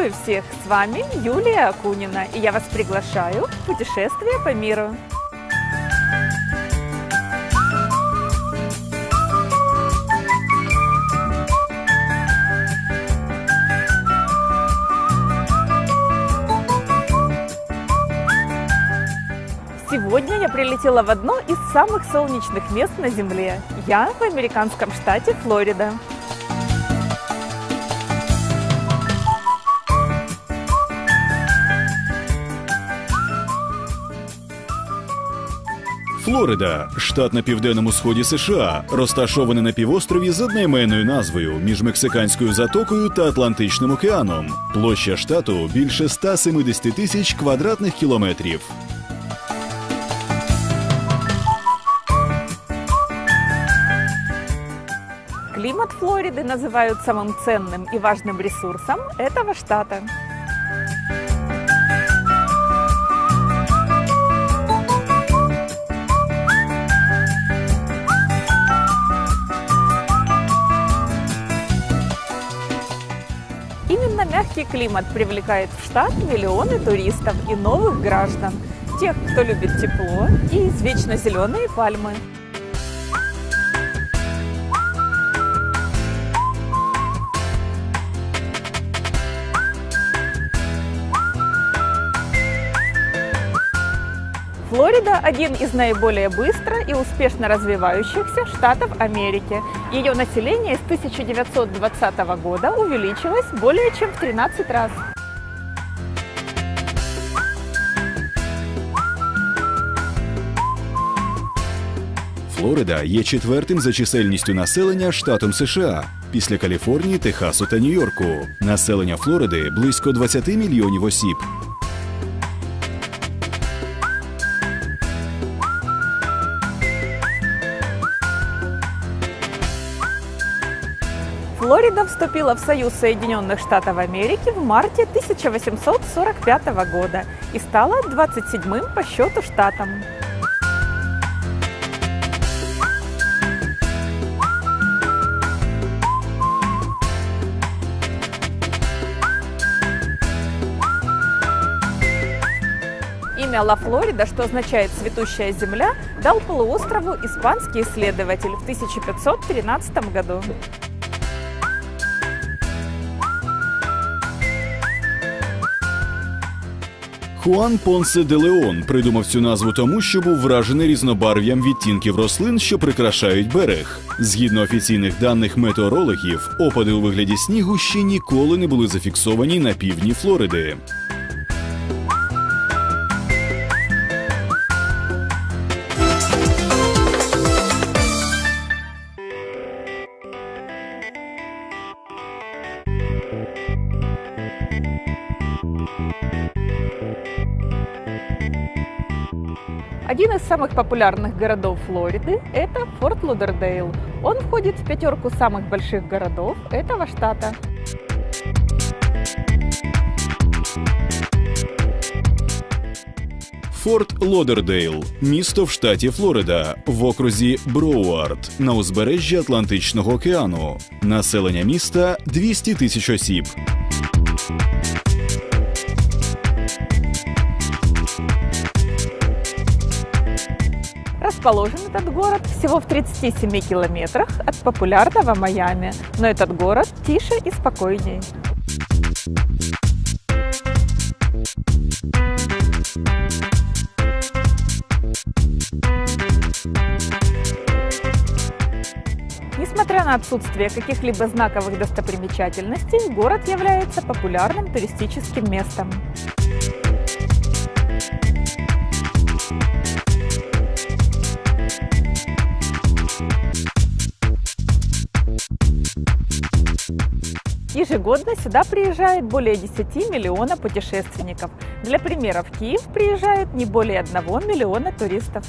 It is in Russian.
Приветствую всех! С вами Юлия Акунина, и я вас приглашаю в путешествие по миру. Сегодня я прилетела в одно из самых солнечных мест на Земле. Я в американском штате Флорида. Флорида, штат на південному сході США, розташований на півострові з одноіменною назвою між Мексиканською затокою та Атлантичним океаном. Площа штату більше 170 тисяч квадратних кілометрів. Климат Флориды называют самым ценным и важным ресурсом этого штата. Именно мягкий климат привлекает в штат миллионы туристов и новых граждан, тех, кто любит тепло и извечно зеленые пальмы. Флорида – один из наиболее быстро и успешно развивающихся штатов Америки. Ее население с 1920 года увеличилось более чем в 13 раз. Флорида є четвертим за чисельністю населення штатом США після Каліфорнії, Техасу та Нью-Йорку. Населення Флориди близько 20 мільйонів осіб. Флорида вступила в Союз Соединенных Штатов Америки в марте 1845 года и стала 27-м по счету штатом. Имя Ла Флорида, что означает «цветущая земля», дал полуострову испанский исследователь в 1513 году. Хуан Понсе де Леон придумав цю назву тому, що був вражений різнобарв'ям відтінків рослин, що прикрашають берег. Згідно офіційних даних метеорологів, опади у вигляді снігу ще ніколи не були зафіксовані на півдні Флориди. Один из самых популярных городов Флориды – это Форт Лодердейл. Он входит в пятерку самых больших городов этого штата. Форт Лодердейл місто в штаті Флорида в окрузі Броуард на узбережжі Атлантичного океану. Населення міста 200 тисяч осіб. Расположен этот город всего в 37 километрах от популярного Майами, но этот город тише и спокойнее. Несмотря на отсутствие каких-либо знаковых достопримечательностей, город является популярным туристическим местом. Ежегодно сюда приезжает более 10 миллионов путешественников. Для примера, в Киев приезжают не более 1 миллиона туристов.